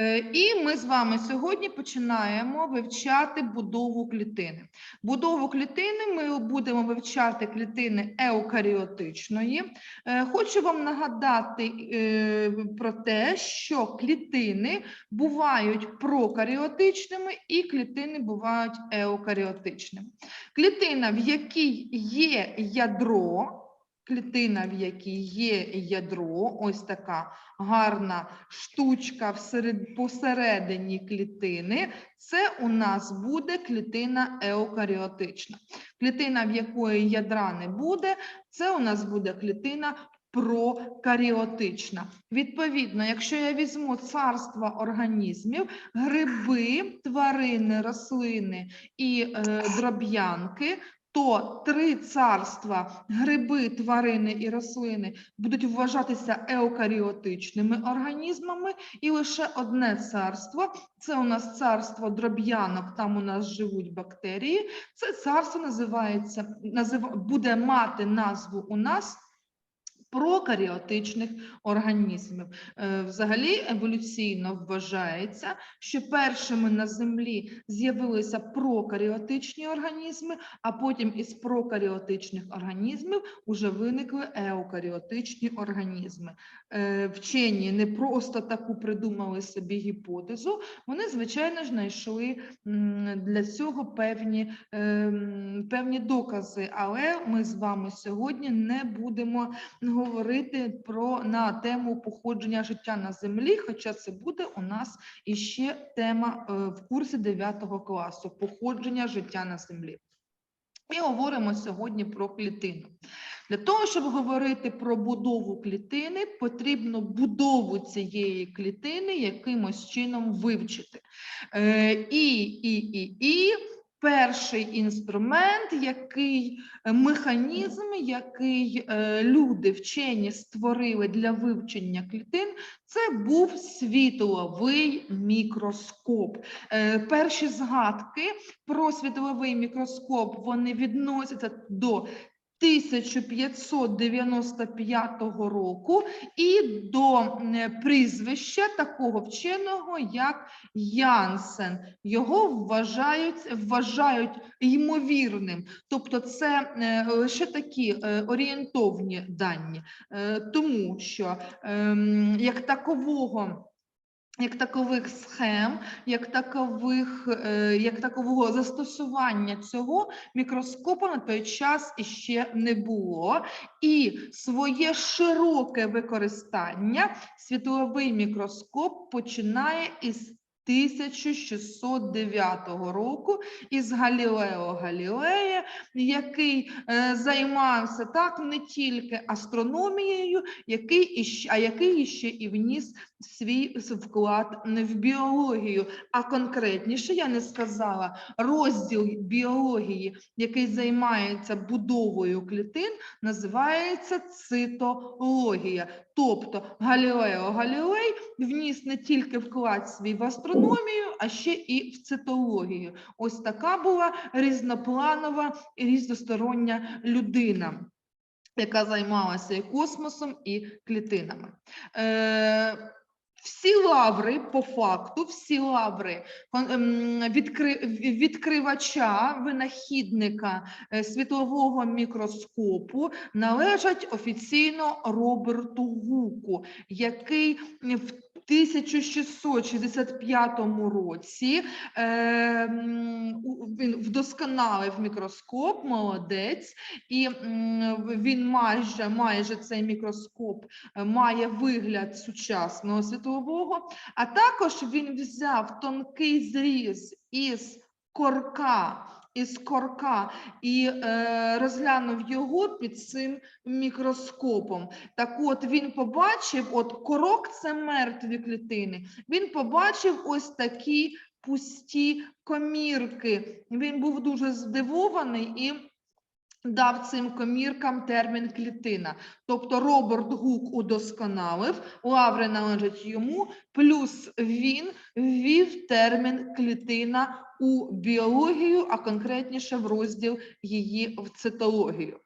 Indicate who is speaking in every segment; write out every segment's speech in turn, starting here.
Speaker 1: Е, І ми з вами сьогодні починаємо вивчати будову клітини. Будову клітини ми будемо вивчати клітини еукаріотичної. Е, Хочу вам нагадати е, про те, що клітини бувають прокаріотичними і клітини бувають еукаріотичними. Клітина, в якій є ядро, клітина, в якій є ядро, ось така гарна штучка всеред, посередині клітини, це у нас буде клітина еукаріотична. Клітина, в якої ядра не буде, це у нас буде клітина прокаріотична. Відповідно, якщо я візьму царство організмів, гриби, тварини, рослини і е, дроб'янки, то три царства гриби, тварини і рослини будуть вважатися еукаріотичними організмами, і лише одне царство це у нас царство дроб'янок, там у нас живуть бактерії. Це царство називається назив, буде мати назву у нас. Прокаріотичних організмів. Е, Взагалі еволюційно вважається, що першими на землі з'явилися прокаріотичні організми, а потім із прокаріотичних організмів уже виникли еукаріотичні організми. Е, Вчені не просто таку придумали собі гіпотезу, вони, звичайно, ж знайшли для цього певні, ем, певні докази, але ми з вами сьогодні не будемо говорити про на тему походження життя на землі, хоча це буде у нас іще тема е, в курсі 9 класу походження життя на землі. І говоримо сьогодні про клітину. Для того, щоб говорити про будову клітини, потрібно будову цієї клітини якимось чином вивчити. Е, і, і, і, і перший інструмент, який е, механізм, який е, люди вчені створили для вивчення клітин, це був світловий мікроскоп. Е, Перші згадки про світловий мікроскоп вони відносяться до 1595 року і до прізвища такого вченого, як Янсен. Його вважають, вважають ймовірним. Тобто це е, лише такі е, орієнтовні дані, Е, тому що ем, як такового. Як такових схем, як такових, е, як такового застосування цього мікроскопу на той час іще не було, і своє широке використання світловий мікроскоп починає із 1609 року із Галілео Галілея, який е, займався так не тільки астрономією, який а який ще і вніс свій вклад в біологію. А конкретніше я не сказала розділ біології, який займається будовою клітин, називається цитологія. Тобто Галілео Галілей вніс не тільки вклад свій в астрономію, а ще і в цитологію. Ось така була різнопланова і різностороння людина. Яка займалася і космосом, і клітинами. Е, всі лаври, по факту, всі лаври ем, відкри- відкривача, винахідника е, світлового мікроскопу належать офіційно Роберту Гуку, який в 1665 році е, він вдосконалив мікроскоп, молодець, і він майже, майже цей мікроскоп е, має вигляд сучасного світлового, а також він взяв тонкий зріз із корка. Із корка і е, розглянув його під цим мікроскопом. Так от він побачив, от корок це мертві клітини. Він побачив ось такі пусті комірки. Він був дуже здивований і дав цим коміркам термін клітина. Тобто Роберт Гук удосконалив, лаври належать йому, плюс він ввів термін клітина у біологію, а конкретніше в розділ її в цитологію.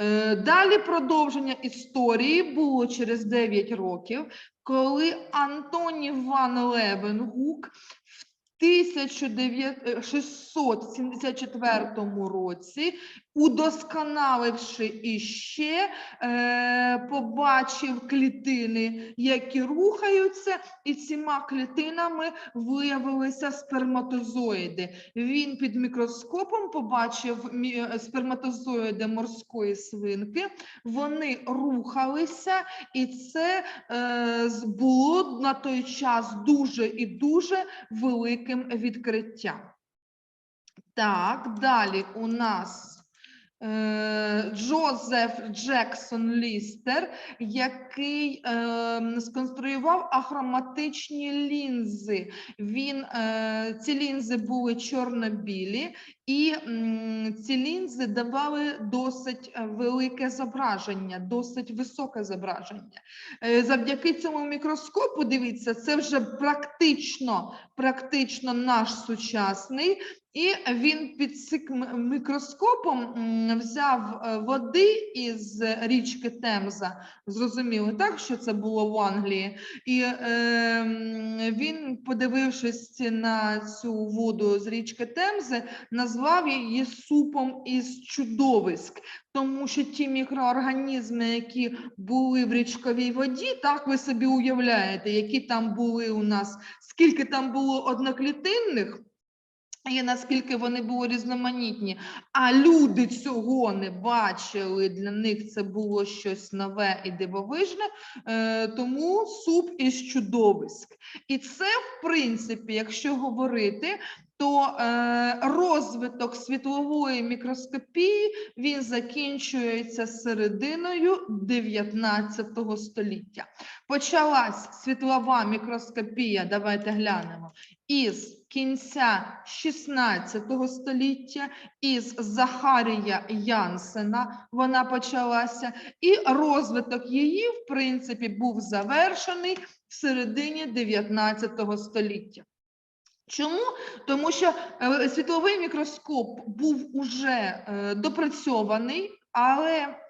Speaker 1: Е, Далі продовження історії було через 9 років, коли Антоній Ван Левенгук в 1674 році, удосконаливши іще, е, побачив клітини, які рухаються, і цими клітинами виявилися сперматозоїди. Він під мікроскопом побачив сперматозоїди морської свинки, вони рухалися, і це е, було на той час дуже і дуже великим відкриттям. Так, далі у нас е, Джозеф Джексон Лістер, який е, сконструював ахроматичні лінзи. Він, е, ці лінзи були чорно-білі, і м, ці лінзи давали досить е, велике зображення, досить високе зображення. Е, Завдяки цьому мікроскопу, дивіться, це вже практично, практично наш сучасний. І він під мікроскопом взяв е, води із річки Темза. Зрозуміло, так, що це було в Англії. І е, він, подивившись на цю воду з річки Темзи, назвав її супом із чудовиськ, тому що ті мікроорганізми, які були в річковій воді, так ви собі уявляєте, які там були у нас, скільки там було одноклітинних. І наскільки вони були різноманітні, а люди цього не бачили. Для них це було щось нове і дивовижне, е, тому суп із чудовиськ. І це, в принципі, якщо говорити, то е, розвиток світлової мікроскопії він закінчується серединою 19 століття. Почалась світлова мікроскопія, давайте глянемо, із кінця 16 століття, із Захарія Янсена вона почалася, і розвиток її, в принципі, був завершений в середині 19 століття. Чому? Тому що е, світловий мікроскоп був уже е, допрацьований, але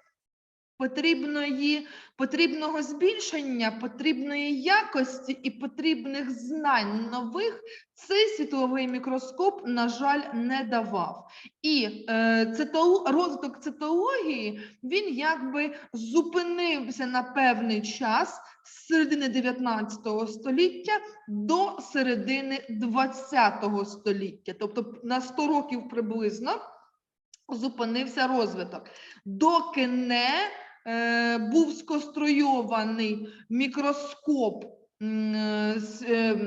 Speaker 1: потрібної, потрібного збільшення, потрібної якості і потрібних знань нових цей світловий мікроскоп, на жаль, не давав. І е, цитол, розвиток цитології він якби зупинився на певний час з середини 19 століття до середини 20 століття, тобто на 100 років приблизно зупинився розвиток, доки не був сконструйований мікроскоп е, е,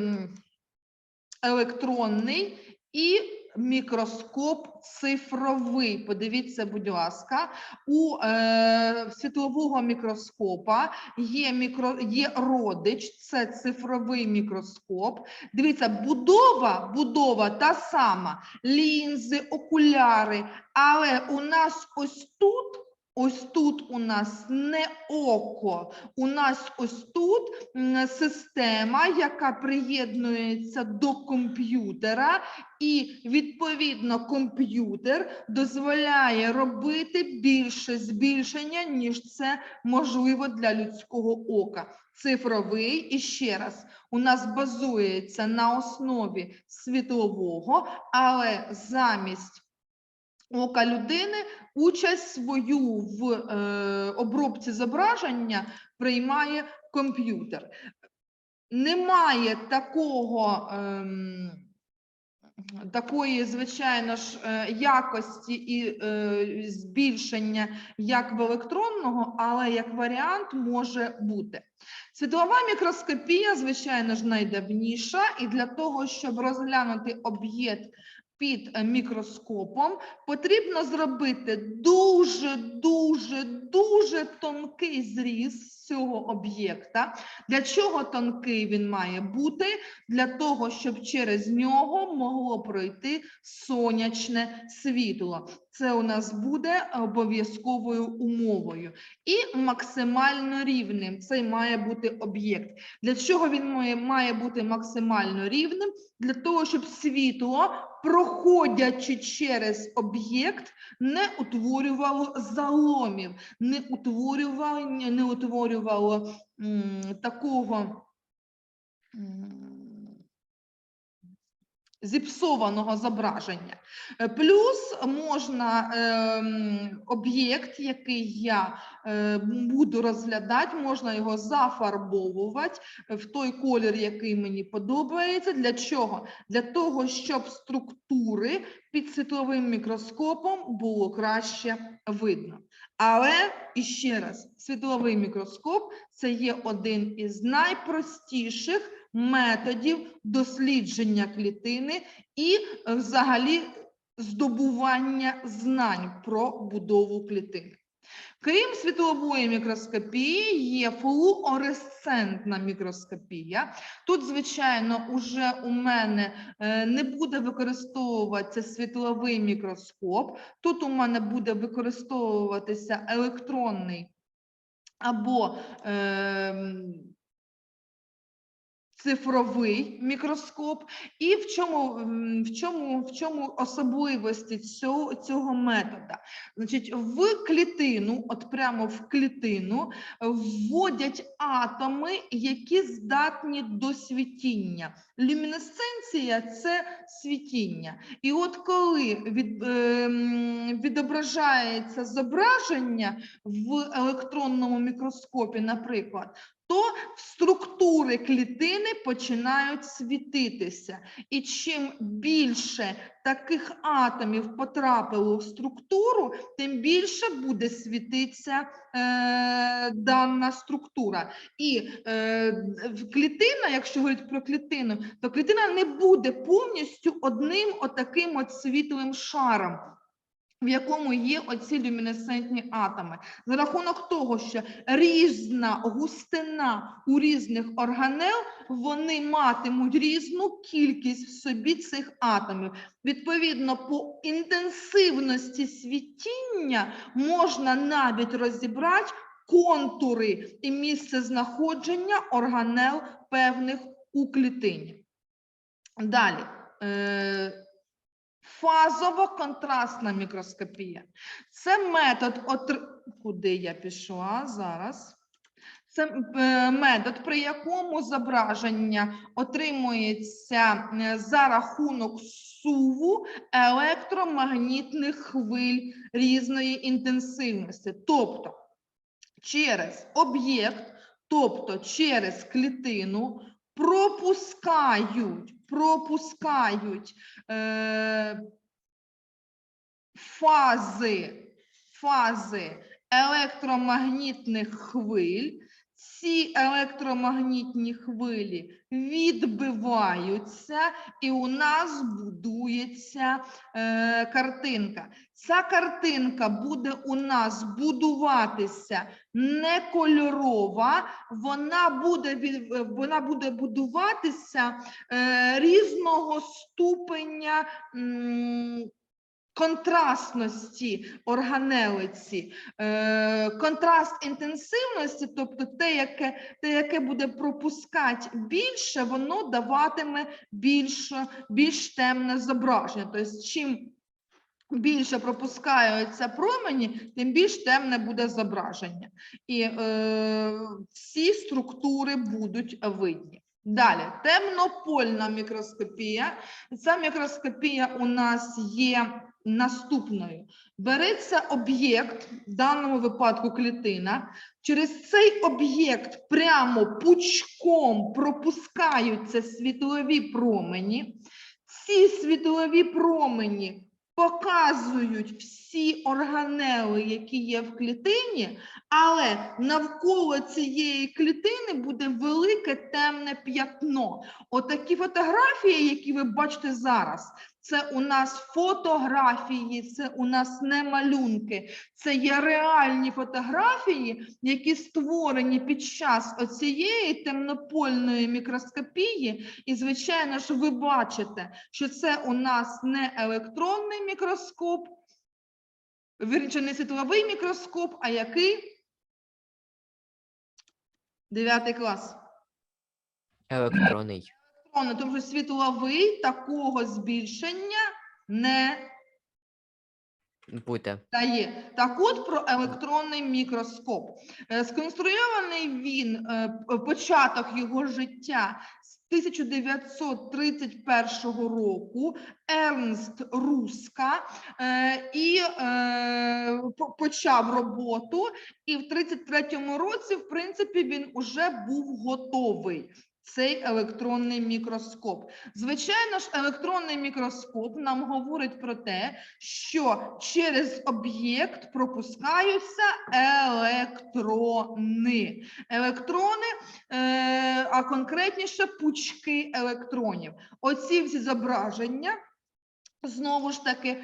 Speaker 1: електронний і мікроскоп цифровий. Подивіться, будь ласка, у е, світлового мікроскопа є, мікро, є родич, це цифровий мікроскоп. Дивіться, будова, будова та сама, лінзи, окуляри, але у нас ось тут. Ось тут у нас не око, у нас ось тут система, яка приєднується до комп'ютера, і відповідно комп'ютер дозволяє робити більше збільшення, ніж це можливо для людського ока. Цифровий і ще раз у нас базується на основі світлового, але замість ока людини участь свою в е, обробці зображення приймає комп'ютер. Немає такого. ем, Такої, звичайно ж, е, якості і е, збільшення як в електронного, але як варіант може бути. Світлова мікроскопія, звичайно ж, найдавніша, і для того, щоб розглянути об'єкт під е, мікроскопом, потрібно зробити дуже, дуже, тонкий зріз цього об'єкта. Для чого тонкий він має бути? Для того, щоб через нього могло пройти сонячне світло. Це у нас буде обов'язковою умовою. І максимально рівним цей має бути об'єкт. Для чого він має бути максимально рівним? Для того, щоб світло, проходячи через об'єкт, не утворювало заломів, не утворювало, не утворювало м, такого. м, Зіпсованого зображення. Е, Плюс можна ем, об'єкт, який я е, буду розглядати, можна його зафарбовувати в той колір, який мені подобається. Для чого? Для того, щоб структури під світловим мікроскопом було краще видно. Але іще раз, світловий мікроскоп це є один із найпростіших методів дослідження клітини і е, взагалі здобування знань про будову клітини. Крім світлової мікроскопії, є флуоресцентна мікроскопія. Тут, звичайно, уже у мене е, не буде використовуватися світловий мікроскоп. Тут у мене буде використовуватися електронний або ем, цифровий мікроскоп, і в чому, в чому, в чому особливості цього, цього метода? Значить, в клітину, от прямо в клітину, вводять атоми, які здатні до світіння. Люмінесценція це світіння. І от коли від, ем, відображається зображення в електронному мікроскопі, наприклад, то структури клітини починають світитися. І чим більше таких атомів потрапило в структуру, тим більше буде світитися е, дана структура. І е, клітина, якщо говорити про клітину, то клітина не буде повністю одним отаким от світлим шаром. В якому є оці люмінесцентні атоми, за рахунок того, що різна густина у різних органел, вони матимуть різну кількість в собі цих атомів. Відповідно, по інтенсивності світіння можна навіть розібрати контури і місце знаходження органел певних у клітині. Далі. Фазово-контрастна мікроскопія. Це метод, отр... куди я пішла зараз. Це е, метод, при якому зображення отримується е, за рахунок суву електромагнітних хвиль різної інтенсивності. Тобто через об'єкт, тобто через клітину пропускають, пропускають е, фази, фази електромагнітних хвиль. Ці електромагнітні хвилі відбиваються, і у нас будується е, картинка. Ця картинка буде у нас будуватися не кольорова, вона буде, вона буде будуватися е, різного ступеня. Контрастності органелиці, е, контраст інтенсивності, тобто те, яке, те, яке буде пропускати більше, воно даватиме більш, більш темне зображення. Тобто, чим більше пропускаються промені, тим більш темне буде зображення. І е, всі структури будуть видні. Далі, темнопольна мікроскопія. Ця мікроскопія у нас є наступною. Береться об'єкт, в даному випадку клітина, через цей об'єкт прямо пучком пропускаються світлові промені. Ці світлові промені показують всі органели, які є в клітині, але навколо цієї клітини буде велике темне п'ятно. Отакі фотографії, які ви бачите зараз, Це у нас фотографії, це у нас не малюнки, це є реальні фотографії, які створені під час оцієї темнопольної мікроскопії. І, звичайно ж, ви бачите, що це у нас не електронний мікроскоп, вірніше, не світловий мікроскоп, а який? Дев'ятий клас.
Speaker 2: Електронний.
Speaker 1: Тому що світловий такого збільшення не
Speaker 2: Буде.
Speaker 1: дає. Так от про електронний мікроскоп. Е, Сконструйований він, е, початок його життя з 1931 року, Ернст Руска, е, і е, по- почав роботу, і в 33 році, в принципі, він уже був готовий. Цей електронний мікроскоп. Звичайно ж, електронний мікроскоп нам говорить про те, що через об'єкт пропускаються електрони. Електрони, е, а конкретніше пучки електронів. Оці всі зображення. Знову ж таки, е,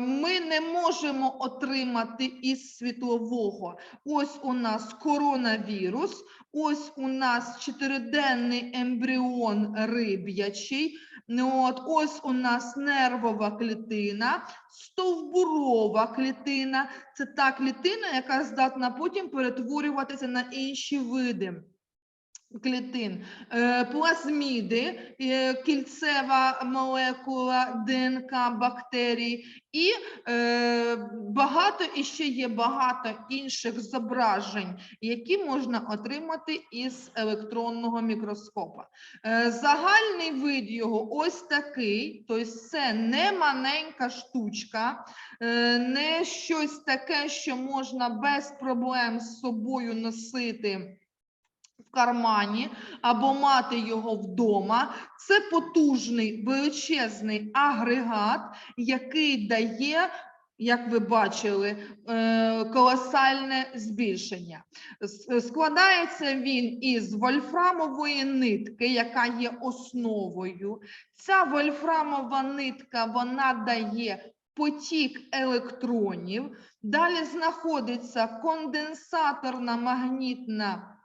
Speaker 1: ми не можемо отримати із світлового. Ось у нас коронавірус, ось у нас чотириденний ембріон риб'ячий, От, ось у нас нервова клітина, стовбурова клітина. Це та клітина, яка здатна потім перетворюватися на інші види. Клітин, Е, плазміди, е, кільцева молекула ДНК бактерій, і е, багато і ще є багато інших зображень, які можна отримати із електронного мікроскопа. Загальний вид його ось такий, тобто це не маленька штучка, не щось таке, що можна без проблем з собою носити кармані або мати його вдома. Це потужний величезний агрегат, який дає. Як ви бачили, е, колосальне збільшення. Складається він із вольфрамової нитки, яка є основою. Ця вольфрамова нитка вона дає потік електронів. Далі знаходиться конденсаторна магнітна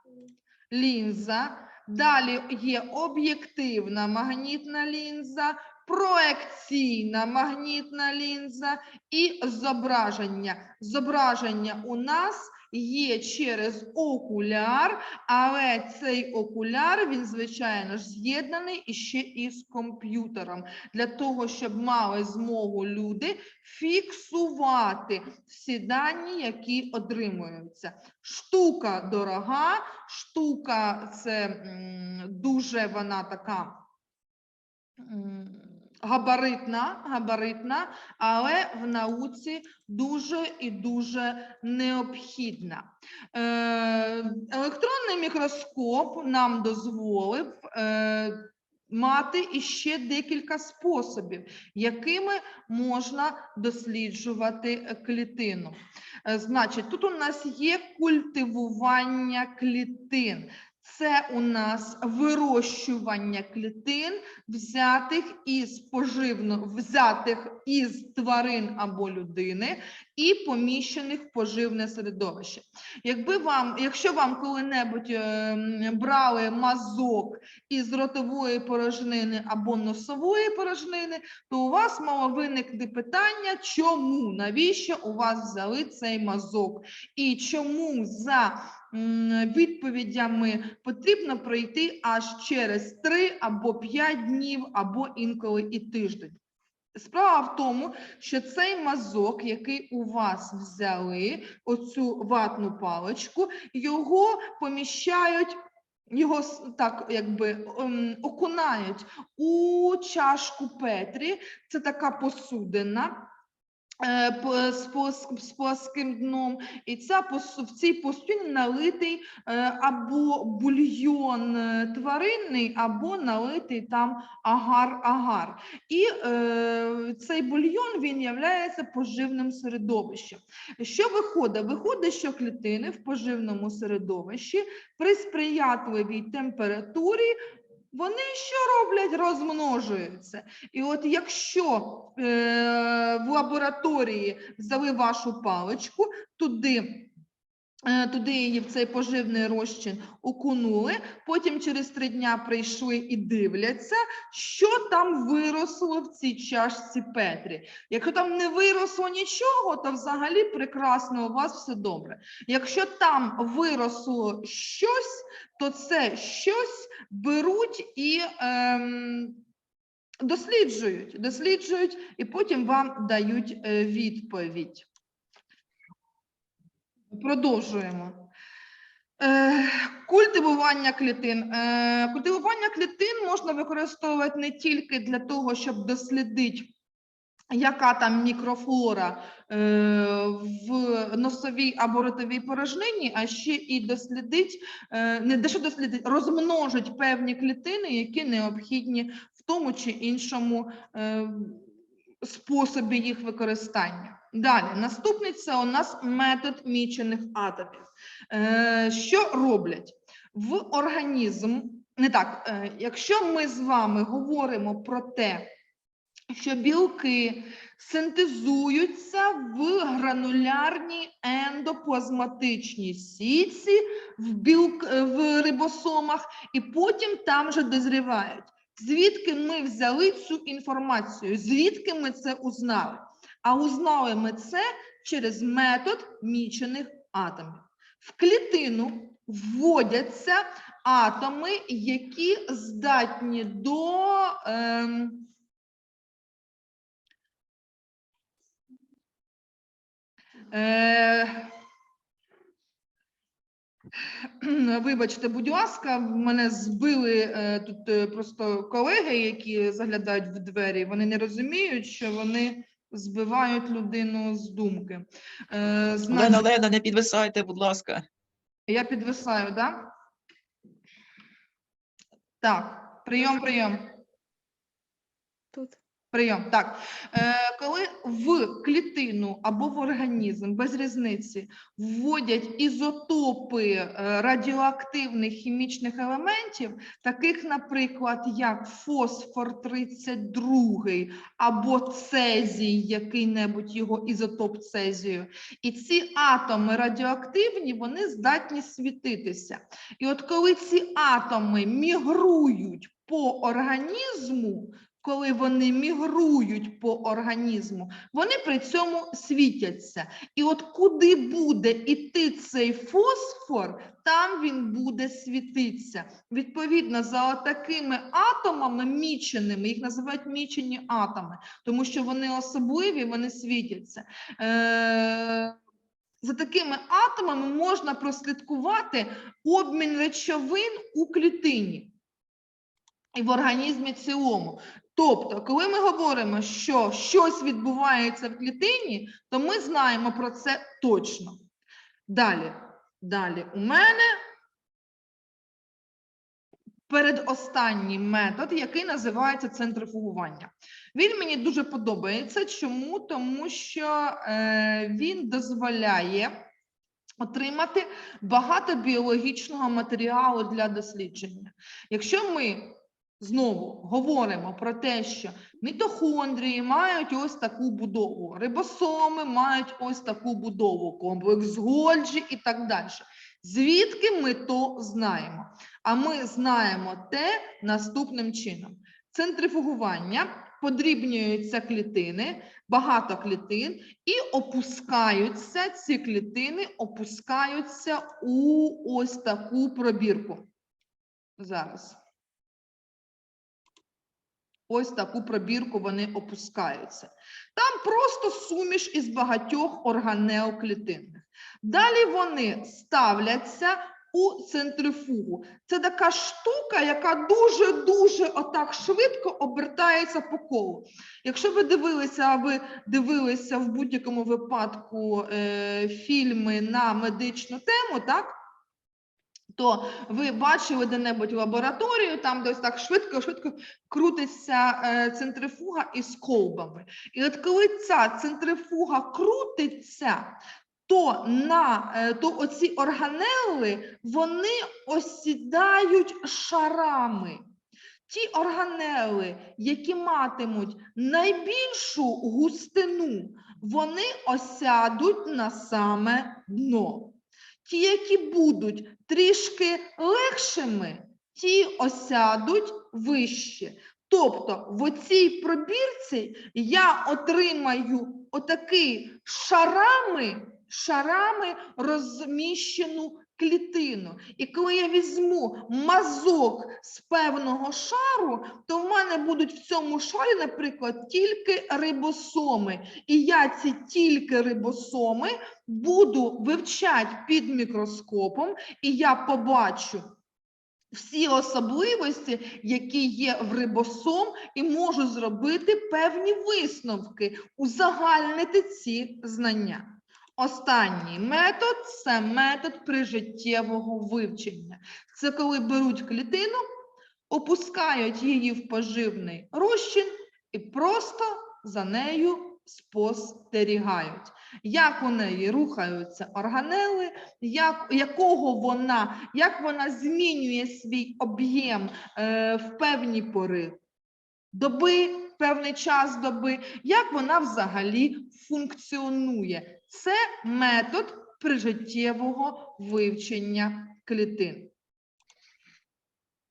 Speaker 1: лінза. Далі є об'єктивна магнітна лінза, проекційна магнітна лінза і зображення. Зображення у нас є через окуляр, але цей окуляр, він, звичайно ж, з'єднаний іще із комп'ютером, для того, щоб мали змогу люди фіксувати всі дані, які отримуються. Штука дорога, штука це дуже вона така габаритна, габаритна, але в науці дуже і дуже необхідна. Е, електронний мікроскоп нам дозволив е, мати іще декілька способів, якими можна досліджувати клітину. Е, Значить, тут у нас є культивування клітин. Це у нас вирощування клітин, взятих із поживно, взятих із тварин або людини і поміщених в поживне середовище. Якби вам, якщо вам коли-небудь е, брали мазок із ротової порожнини або носової порожнини, то у вас мало виникти питання, чому, навіщо у вас взяли цей мазок, і чому за відповідями потрібно пройти аж через 3 або 5 днів, або інколи і тиждень. Справа в тому, що цей мазок, який у вас взяли, оцю ватну паличку, його поміщають. Його так якби ем, окунають у чашку Петрі. Це така посудина плос- з плоским дном. І ця в цій посудині налитий е, або бульйон е, тваринний, або налитий там агар-агар. І е, цей бульйон він являється поживним середовищем. Що виходить? Виходить, що клітини в поживному середовищі при сприятливій температурі вони що роблять? Розмножуються. І от якщо е, в лабораторії взяли вашу паличку, туди, туди її в цей поживний розчин окунули, потім через три дня прийшли і дивляться, що там виросло в цій чашці Петрі. Якщо там не виросло нічого, то взагалі прекрасно у вас все добре. Якщо там виросло щось, то це щось беруть і ем, досліджують, досліджують і потім вам дають е, відповідь. Продовжуємо. Е, Культивування клітин. Е, Культивування клітин можна використовувати не тільки для того, щоб дослідити, яка там мікрофлора е, в носовій або ротовій порожнині, а ще і дослідить, не дещо дослідить, розмножить певні клітини, які необхідні в тому чи іншому способі їх використання. Далі, наступний це у нас метод мічених атомів. Е, що роблять? В організм, не так, е, якщо ми з вами говоримо про те, що білки синтезуються в гранулярній ендоплазматичній сітці в, білк, е, в рибосомах, і потім там же дозрівають. Звідки ми взяли цю інформацію? Звідки ми це узнали? А узнали ми це через метод мічених атомів. В клітину вводяться атоми, які здатні до ем, е, Вибачте, будь ласка, мене збили е, тут е, просто колеги, які заглядають в двері. Вони не розуміють, що вони збивають людину з думки. Е, Лена,
Speaker 2: Олена, Олена, не підвисайте, будь ласка.
Speaker 1: я підвисаю, да? Так, прийом, прийом.
Speaker 3: Тут.
Speaker 1: Прийом. Так, е, коли в клітину або в організм без різниці вводять ізотопи е, радіоактивних хімічних елементів, таких, наприклад, як фосфор 32 або цезій, який-небудь його ізотоп цезію, і ці атоми радіоактивні, вони здатні світитися. І от коли ці атоми мігрують по організму, коли вони мігрують по організму, вони при цьому світяться. І от куди буде іти цей фосфор, там він буде світитися. Відповідно, за такими атомами міченими, їх називають мічені атоми, тому що вони особливі, вони світяться. Е- за такими атомами можна прослідкувати обмін речовин у клітині і в організмі цілому. Тобто, коли ми говоримо, що щось відбувається в клітині, то ми знаємо про це точно. Далі, далі у мене передостанній метод, який називається центрифугування. Він мені дуже подобається. Чому? Тому що е, він дозволяє отримати багато біологічного матеріалу для дослідження. Якщо ми знову говоримо про те, що мітохондрії мають ось таку будову, рибосоми мають ось таку будову, комплекс Гольджі і так далі. Звідки ми то знаємо? А ми знаємо те наступним чином: центрифугування подрібнюються клітини, багато клітин, і опускаються ці клітини, опускаються у ось таку пробірку. Зараз. Ось таку пробірку вони опускаються. Там просто суміш із багатьох органеоклітинних. Далі вони ставляться у центрифугу. Це така штука, яка дуже-дуже отак швидко обертається по колу. Якщо ви дивилися, а ви дивилися в будь-якому випадку е, фільми на медичну тему, так? То ви бачили де-небудь лабораторію, там десь так швидко-швидко крутиться е, центрифуга із колбами. І от коли ця центрифуга крутиться, то на е, то оці органели вони осідають шарами. Ті органели, які матимуть найбільшу густину, вони осядуть на саме дно. Ті, які будуть трішки легшими, ті осядуть вище. Тобто в оцій пробірці я отримаю отакий шарами, шарами розміщену клітину. І коли я візьму мазок з певного шару, то в мене будуть в цьому шарі, наприклад, тільки рибосоми. І я ці тільки рибосоми буду вивчати під мікроскопом, і я побачу всі особливості, які є в рибосом, і можу зробити певні висновки, узагальнити ці знання. Останній метод це метод прижиттєвого вивчення. Це коли беруть клітину, опускають її в поживний розчин і просто за нею спостерігають, як у неї рухаються органели, як, якого вона, як вона змінює свій об'єм е, в певні пори доби, певний час доби, як вона взагалі функціонує. Це метод прижиттєвого вивчення клітин.